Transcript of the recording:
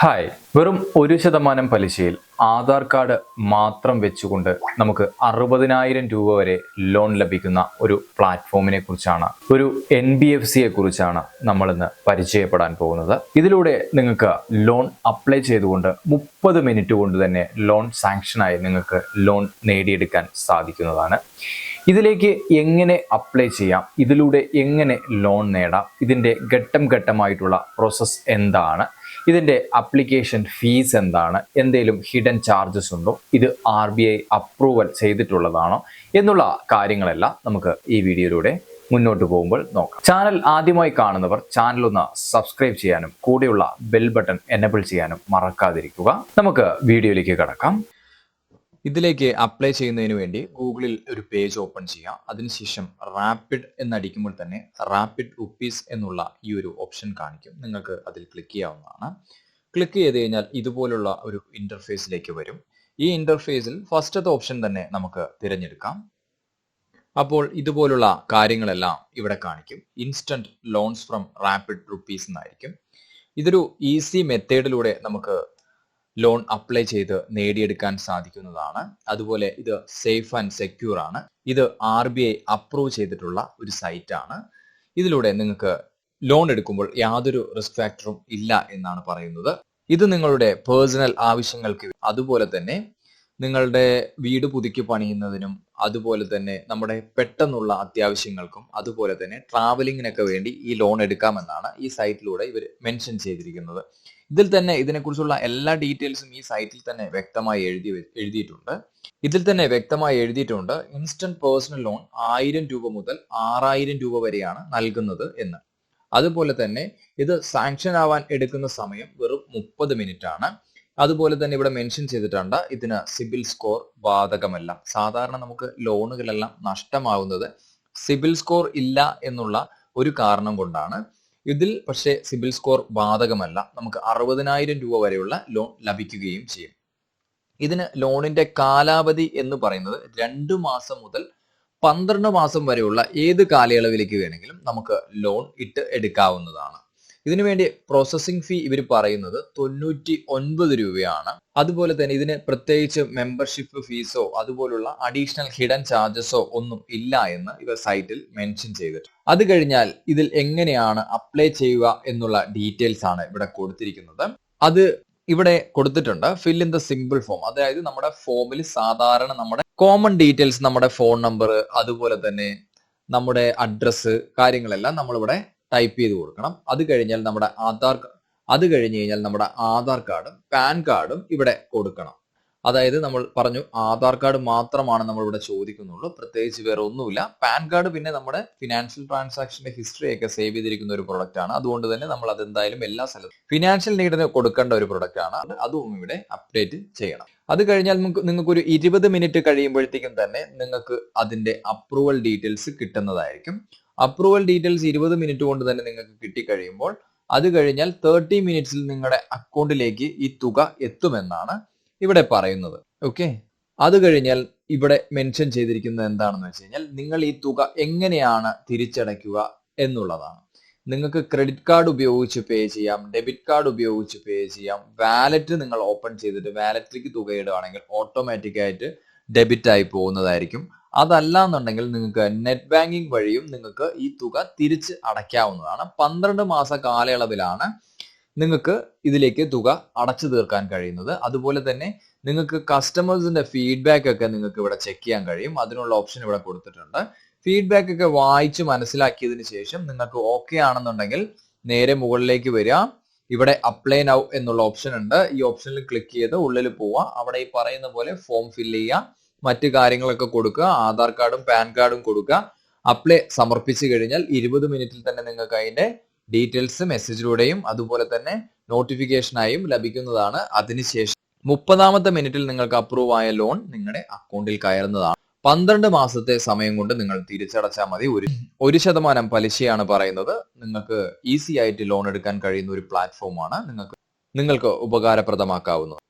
Hi. വെറും ഒരു ശതമാനം പലിശയിൽ ആധാർ കാർഡ് മാത്രം വെച്ചുകൊണ്ട് നമുക്ക് അറുപതിനായിരം രൂപ വരെ ലോൺ ലഭിക്കുന്ന ഒരു പ്ലാറ്റ്ഫോമിനെ കുറിച്ചാണ് ഒരു എൻ ബി എഫ് സിയെ കുറിച്ചാണ് നമ്മൾ ഇന്ന് പരിചയപ്പെടാൻ പോകുന്നത്. ഇതിലൂടെ നിങ്ങൾക്ക് ലോൺ അപ്ലൈ ചെയ്തുകൊണ്ട് മുപ്പത് മിനിറ്റ് കൊണ്ട് തന്നെ ലോൺ സാങ്ഷനായി നിങ്ങൾക്ക് ലോൺ നേടിയെടുക്കാൻ സാധിക്കുന്നതാണ്. ഇതിലേക്ക് എങ്ങനെ അപ്ലൈ ചെയ്യാം ഇതിലൂടെ എങ്ങനെ ലോൺ നേടാം ഇതിന്റെ ഘട്ടം ഘട്ടമായിട്ടുള്ള പ്രോസസ്സ് എന്താണ് ഇതിന്റെ അപ്ലിക്കേഷൻ ഫീസ് എന്താണ്? എന്തെങ്കിലും ഹിഡൻ ചാർജസ് ഉണ്ടോ? ഇത് ആർ ബി ഐ അപ്രൂവൽ ചെയ്തിട്ടുള്ളതാണോ? എന്നുള്ള കാര്യങ്ങളെല്ലാം നമുക്ക് ഈ വീഡിയോയിലൂടെ മുന്നോട്ട് പോകുമ്പോൾ നോക്കാം. ചാനൽ ആദ്യമായി കാണുന്നവർ ചാനൽ ഒന്ന് സബ്സ്ക്രൈബ് ചെയ്യാനും കൂടെയുള്ള ബെൽ ബട്ടൺ എനബിൾ ചെയ്യാനും മറക്കാതിരിക്കുക. നമുക്ക് വീഡിയോയിലേക്ക് കടക്കാം. ഇതിലേക്ക് അപ്ലൈ ചെയ്യുന്നതിന് വേണ്ടി ഗൂഗിളിൽ ഒരു പേജ് ഓപ്പൺ ചെയ്യുക അതിനുശേഷം റാപ്പിഡ് എന്നടിക്കുമ്പോൾ തന്നെ റാപ്പിഡ് ഉപ്പീസ് എന്നുള്ള ഈ ഒരു ഓപ്ഷൻ കാണിക്കും. നിങ്ങൾക്ക് അതിൽ ക്ലിക്ക് ചെയ്യാവുന്നതാണ്. ക്ലിക്ക് ചെയ്ത് കഴിഞ്ഞാൽ ഇതുപോലുള്ള ഒരു ഇന്റർഫേസിലേക്ക് വരും. ഈ ഇന്റർഫേസിൽ ഫസ്റ്റത്തെ ഓപ്ഷൻ തന്നെ നമുക്ക് തിരഞ്ഞെടുക്കാം. അപ്പോൾ ഇതുപോലുള്ള കാര്യങ്ങളെല്ലാം ഇവിടെ കാണിക്കും. Instant loans from rapid rupees എന്നായിരിക്കും. ഇതൊരു ഈസി മെത്തേഡിലൂടെ നമുക്ക് ലോൺ അപ്ലൈ ചെയ്ത് നേടിയെടുക്കാൻ സാധിക്കുന്നതാണ്. അതുപോലെ ഇത് സേഫ് ആൻഡ് സെക്യൂർ ആണ്. ഇത് ആർ ബി ഐ അപ്രൂവ് ചെയ്തിട്ടുള്ള ഒരു സൈറ്റ് ആണ്. ഇതിലൂടെ നിങ്ങൾക്ക് ലോൺ എടുക്കുമ്പോൾ യാതൊരു റിസ്ക് ഫാക്ടറും ഇല്ല എന്നാണ് പറയുന്നത്. ഇത് നിങ്ങളുടെ പേഴ്സണൽ ആവശ്യങ്ങൾക്ക് അതുപോലെ തന്നെ നിങ്ങളുടെ വീട് പുതുക്കി പണിയുന്നതിനും അതുപോലെ തന്നെ നമ്മുടെ പെട്ടെന്നുള്ള അത്യാവശ്യങ്ങൾക്കും അതുപോലെ തന്നെ ട്രാവലിങ്ങിനൊക്കെ വേണ്ടി ഈ ലോൺ എടുക്കാമെന്നാണ് ഈ സൈറ്റിലൂടെ ഇവർ മെൻഷൻ ചെയ്തിരിക്കുന്നത്. ഇതിൽ തന്നെ ഇതിനെക്കുറിച്ചുള്ള എല്ലാ ഡീറ്റെയിൽസും ഈ സൈറ്റിൽ തന്നെ വ്യക്തമായി എഴുതി എഴുതിയിട്ടുണ്ട്. ഇതിൽ തന്നെ വ്യക്തമായി എഴുതിയിട്ടുണ്ട് ഇൻസ്റ്റന്റ് പേഴ്സണൽ ലോൺ ആയിരം രൂപ മുതൽ ആറായിരം രൂപ വരെയാണ് നൽകുന്നത് എന്ന്. അതുപോലെ തന്നെ ഇത് സാങ്ഷൻ ആവാൻ എടുക്കുന്ന സമയം വെറും മുപ്പത് മിനിറ്റ് ആണ്. അതുപോലെ തന്നെ ഇവിടെ മെൻഷൻ ചെയ്തിട്ടുണ്ട് ഇതിന് സിബിൽ സ്കോർ ബാധകമല്ല. സാധാരണ നമുക്ക് ലോണുകളെല്ലാം നഷ്ടമാവുന്നത് സിബിൽ സ്കോർ ഇല്ല എന്നുള്ള ഒരു കാരണം കൊണ്ടാണ്. ഇതിൽ പക്ഷേ സിബിൽ സ്കോർ ബാധകമല്ല. നമുക്ക് അറുപതിനായിരം രൂപ വരെയുള്ള ലോൺ ലഭിക്കുകയും ചെയ്യും. ഇതിന് ലോണിന്റെ കാലാവധി എന്ന് പറയുന്നത് രണ്ടു മാസം മുതൽ പന്ത്രണ്ട് മാസം വരെയുള്ള ഏത് കാലയളവിലേക്ക് വേണമെങ്കിലും നമുക്ക് ലോൺ ഇട്ട് എടുക്കാവുന്നതാണ്. ഇതിനു വേണ്ടി പ്രോസസ്സിംഗ് ഫീ ഇവർ പറയുന്നത് തൊണ്ണൂറ്റി ഒൻപത് രൂപയാണ്. അതുപോലെ തന്നെ ഇതിന് പ്രത്യേകിച്ച് മെമ്പർഷിപ്പ് ഫീസോ അതുപോലുള്ള അഡീഷണൽ ഹിഡൻ ചാർജസോ ഒന്നും ഇല്ല എന്ന് ഇവർ സൈറ്റിൽ മെൻഷൻ ചെയ്തിട്ടുണ്ട്. അത് കഴിഞ്ഞാൽ ഇതിൽ എങ്ങനെയാണ് അപ്ലൈ ചെയ്യുക എന്നുള്ള ഡീറ്റെയിൽസ് ആണ് ഇവിടെ കൊടുത്തിരിക്കുന്നത്. അത് ഇവിടെ കൊടുത്തിട്ടുണ്ട്. Fill in the simple form അതായത് നമ്മുടെ ഫോമിൽ സാധാരണ നമ്മുടെ കോമൺ ഡീറ്റെയിൽസ് നമ്മുടെ ഫോൺ നമ്പർ അതുപോലെ തന്നെ നമ്മുടെ അഡ്രസ്സ് കാര്യങ്ങളെല്ലാം നമ്മളിവിടെ ടൈപ്പ് ചെയ്ത് കൊടുക്കണം. അത് കഴിഞ്ഞാൽ നമ്മുടെ ആധാർ അത് കഴിഞ്ഞ് കഴിഞ്ഞാൽ നമ്മുടെ ആധാർ കാർഡും പാൻ കാർഡും ഇവിടെ കൊടുക്കണം. അതായത് നമ്മൾ പറഞ്ഞു ആധാർ കാർഡ് മാത്രമാണ് നമ്മൾ ഇവിടെ ചോദിക്കുന്നുള്ളൂ. പ്രത്യേകിച്ച് വേറെ ഒന്നുമില്ല. പാൻ കാർഡ് പിന്നെ നമ്മുടെ ഫിനാൻഷ്യൽ ട്രാൻസാക്ഷന്റെ ഹിസ്റ്ററി ഒക്കെ സേവ് ചെയ്തിരിക്കുന്ന ഒരു പ്രൊഡക്റ്റ് ആണ്. അതുകൊണ്ട് തന്നെ നമ്മൾ അത് എന്തായാലും എല്ലാ സ്ഥലത്തും ഫിനാൻഷ്യൽ നീഡിന് കൊടുക്കേണ്ട ഒരു പ്രൊഡക്റ്റ് ആണ്. അതും ഇവിടെ അപ്ഡേറ്റ് ചെയ്യണം. അത് കഴിഞ്ഞാൽ നിങ്ങൾക്ക് ഒരു ഇരുപത് മിനിറ്റ് കഴിയുമ്പോഴത്തേക്കും തന്നെ നിങ്ങൾക്ക് അതിന്റെ അപ്രൂവൽ ഡീറ്റെയിൽസ് കിട്ടുന്നതായിരിക്കും. അപ്രൂവൽ ഡീറ്റെയിൽസ് ഇരുപത് മിനിറ്റ് കൊണ്ട് തന്നെ നിങ്ങൾക്ക് കിട്ടിക്കഴിയുമ്പോൾ അത് കഴിഞ്ഞാൽ തേർട്ടി മിനിറ്റ്സിൽ നിങ്ങളുടെ അക്കൗണ്ടിലേക്ക് ഈ തുക എത്തുമെന്നാണ് ഇവിടെ പറയുന്നത്. ഓക്കെ അത് കഴിഞ്ഞാൽ ഇവിടെ മെൻഷൻ ചെയ്തിരിക്കുന്നത് എന്താണെന്ന് വെച്ച് കഴിഞ്ഞാൽ നിങ്ങൾ ഈ തുക എങ്ങനെയാണ് തിരിച്ചടയ്ക്കുക എന്നുള്ളതാണ്. നിങ്ങൾക്ക് ക്രെഡിറ്റ് കാർഡ് ഉപയോഗിച്ച് പേ ചെയ്യാം ഡെബിറ്റ് കാർഡ് ഉപയോഗിച്ച് പേ ചെയ്യാം വാലറ്റ് നിങ്ങൾ ഓപ്പൺ ചെയ്തിട്ട് വാലറ്റിലേക്ക് തുക ഇടുകയാണെങ്കിൽ ഓട്ടോമാറ്റിക്കായിട്ട് ഡെബിറ്റ് ആയി പോകുന്നതായിരിക്കും. അതല്ല എന്നുണ്ടെങ്കിൽ നിങ്ങൾക്ക് നെറ്റ് ബാങ്കിങ് വഴിയും നിങ്ങൾക്ക് ഈ തുക തിരിച്ച് അടയ്ക്കാവുന്നതാണ്. പന്ത്രണ്ട് മാസ കാലയളവിലാണ് നിങ്ങൾക്ക് ഇതിലേക്ക് തുക അടച്ചു തീർക്കാൻ കഴിയുന്നത്. അതുപോലെ തന്നെ നിങ്ങൾക്ക് കസ്റ്റമേഴ്സിന്റെ ഫീഡ്ബാക്ക് ഒക്കെ നിങ്ങൾക്ക് ഇവിടെ ചെക്ക് ചെയ്യാൻ കഴിയും. അതിനുള്ള ഓപ്ഷൻ ഇവിടെ കൊടുത്തിട്ടുണ്ട്. ഫീഡ്ബാക്ക് ഒക്കെ വായിച്ച് മനസ്സിലാക്കിയതിന് ശേഷം നിങ്ങൾക്ക് ഓക്കെ ആണെന്നുണ്ടെങ്കിൽ നേരെ മുകളിലേക്ക് വരിക. ഇവിടെ അപ്ലൈ നൗ എന്നുള്ള ഓപ്ഷൻ ഉണ്ട്. ഈ ഓപ്ഷനിൽ ക്ലിക്ക് ചെയ്ത് ഉള്ളിൽ പോവുക. അവിടെ ഈ പറയുന്ന പോലെ ഫോം ഫില്ല് ചെയ്യുക. മറ്റു കാര്യങ്ങളൊക്കെ കൊടുക്കുക ആധാർ കാർഡും പാൻ കാർഡും കൊടുക്കുക. അപ്ലൈ സമർപ്പിച്ചു കഴിഞ്ഞാൽ ഇരുപത് മിനിറ്റിൽ തന്നെ നിങ്ങൾക്ക് അതിന്റെ ഡീറ്റെയിൽസ് മെസ്സേജിലൂടെയും അതുപോലെ തന്നെ നോട്ടിഫിക്കേഷനായും ലഭിക്കുന്നതാണ്. അതിനുശേഷം മുപ്പതാമത്തെ മിനിറ്റിൽ നിങ്ങൾക്ക് അപ്രൂവ് ആയ ലോൺ നിങ്ങളുടെ അക്കൗണ്ടിൽ കയറുന്നതാണ്. പന്ത്രണ്ട് മാസത്തെ സമയം കൊണ്ട് നിങ്ങൾ തിരിച്ചടച്ചാൽ മതി. ഒരു ഒരു ശതമാനം പലിശയാണ് പറയുന്നത്. നിങ്ങൾക്ക് ഈസി ആയിട്ട് ലോൺ എടുക്കാൻ കഴിയുന്ന ഒരു പ്ലാറ്റ്ഫോമാണ് നിങ്ങൾക്ക് നിങ്ങൾക്ക് ഉപകാരപ്രദമാക്കാവുന്നത്.